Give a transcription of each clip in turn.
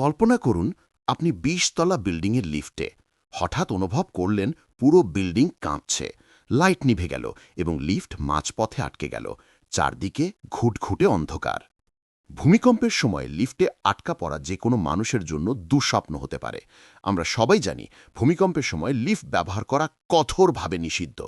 কল্পনা করুন, আপনি বিশতলা বিল্ডিংয়ের লিফটে হঠাৎ অনুভব করলেন পুরো বিল্ডিং কাঁপছে, লাইট নিভে গেল এবং লিফট মাঝপথে আটকে গেল, চারদিকে ঘুটঘুটে অন্ধকার। ভূমিকম্পের সময় লিফটে আটকা পড়া যে কোনো মানুষের জন্য দুঃস্বপ্ন হতে পারে। আমরা সবাই জানি, ভূমিকম্পের সময় লিফট ব্যবহার করা কঠোরভাবে নিষিদ্ধ।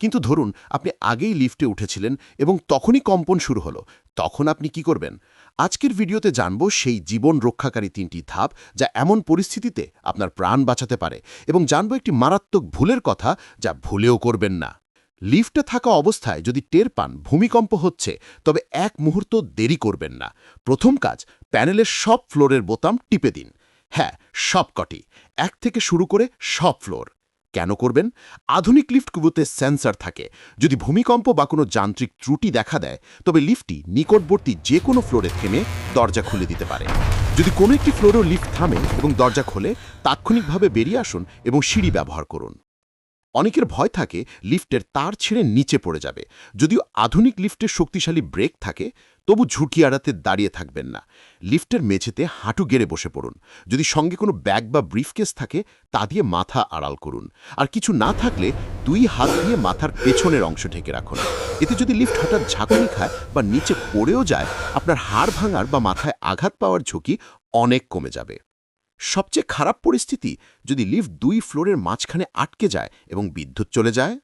কিন্তু ধরুন, আপনি আগেই লিফটে উঠেছিলেন এবং তখনই কম্পন শুরু হলো। তখন আপনি কি করবেন? আজকের ভিডিওতে জানব সেই জীবন রক্ষাকারী তিনটি ধাপ যা এমন পরিস্থিতিতে আপনার প্রাণ বাঁচাতে পারে এবং জানব একটি মারাত্মক ভুলের কথা যা ভুলেও করবেন না। লিফটে থাকা অবস্থায় যদি টের পান ভূমিকম্প হচ্ছে, তবে এক মুহূর্ত দেরি করবেন না। প্রথম কাজ, প্যানেলের সব ফ্লোরের বোতাম টিপে দিন। হ্যাঁ সবকটি এক থেকে শুরু করে সব ফ্লোর। কেন করবেন? আধুনিক লিফটগুলোতে সেন্সর থাকে। যদি ভূমিকম্প বা কোনো যান্ত্রিক ত্রুটি দেখা দেয়, তবে লিফটটি নিকটবর্তী যে কোনো ফ্লোরে থেমে দরজা খুলে দিতে পারে। যদি কোনো একটি ফ্লোরেও লিফট থামে এবং দরজা খোলে, তাৎক্ষণিকভাবে বেরিয়ে আসুন এবং সিঁড়ি ব্যবহার করুন। অনেকের ভয় থাকে লিফটের তার ছেড়ে নিচে পড়ে যাবে। যদিও আধুনিক লিফটের শক্তিশালী ব্রেক থাকে, তবু ঝুঁকি এড়াতে দাঁড়িয়ে থাকবেন না। লিফটের মেঝেতে হাঁটু গেড়ে বসে পড়ুন। যদি সঙ্গে কোনো ব্যাগ বা ব্রিফকেস থাকে, তা দিয়ে মাথা আড়াল করুন। আর কিছু না থাকলে দুই হাত দিয়ে মাথার পেছনের অংশ ঢেকে রাখুন। এতে যদি লিফট হঠাৎ ঝাঁকুনি খায় বা নিচে পড়েও যায়, আপনার হাড় ভাঙার বা মাথায় আঘাত পাওয়ার ঝুঁকি অনেক কমে যাবে। সবচেয়ে খারাপ পরিস্থিতি যদি লিফট দুই ফ্লোরের মাঝখানে আটকে যায় এবং বিদ্যুৎ চলে যায়?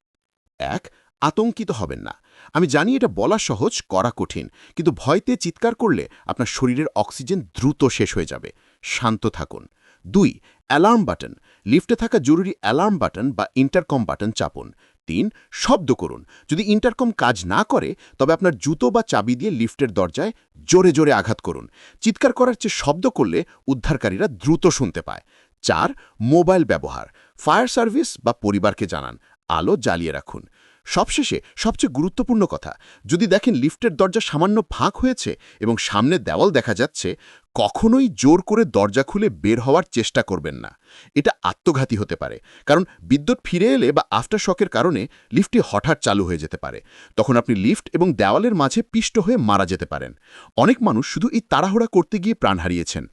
এক, আতঙ্কিত হবেন না। আমি জানি এটা বলা সহজ, করা কঠিন, কিন্তু ভয়তে চিৎকার করলে আপনার শরীরের অক্সিজেন দ্রুত শেষ হয়ে যাবে। শান্ত থাকুন। দুই, অ্যালার্ম বাটন। লিফটে থাকা জরুরি অ্যালার্ম বাটন বা ইন্টারকম বাটন চাপুন। তিন, শব্দ করুন। যদি ইন্টারকম কাজ না করে, তবে আপনার জুতো বা চাবি দিয়ে লিফটের দরজায় জোরে জোরে আঘাত করুন। চিৎকার করার চেয়ে শব্দ করলে উদ্ধারকারীরা দ্রুত শুনতে পায়। চার, মোবাইল ব্যবহার। ফায়ার সার্ভিস বা পরিবারকে জানান। আলো জ্বালিয়ে রাখুন। সবশেষে সবচেয়ে গুরুত্বপূর্ণ কথা, যদি দেখেন লিফটের দরজা সামান্য ফাঁক হয়েছে এবং সামনে দেওয়াল দেখা যাচ্ছে, কখনোই জোর করে দরজা খুলে বের হওয়ার চেষ্টা করবেন না। এটা আত্মঘাতী হতে পারে, কারণ বিদ্যুৎ ফিরে এলে বা আফটার শকের কারণে লিফটটি হঠাৎ চালু হয়ে যেতে পারে। তখন আপনি লিফট এবং দেওয়ালের মাঝে পিষ্ট হয়ে মারা যেতে পারেন। অনেক মানুষ শুধু এই তাড়াহুড়া করতে গিয়ে প্রাণ হারিয়েছেন।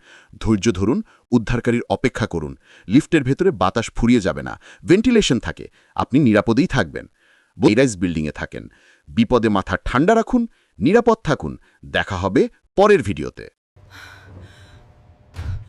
ধৈর্য ধরুন, উদ্ধারকারীর অপেক্ষা করুন। লিফটের ভেতরে বাতাস ফুরিয়ে যাবে না, ভেন্টিলেশন থাকে, আপনি নিরাপদেই থাকবেন। বৈরাইজ বিল্ডিংয়ে থাকেন। বিপদে মাথা ঠান্ডা রাখুন নিরাপদ থাকুন। দেখা হবে পরের ভিডিওতে।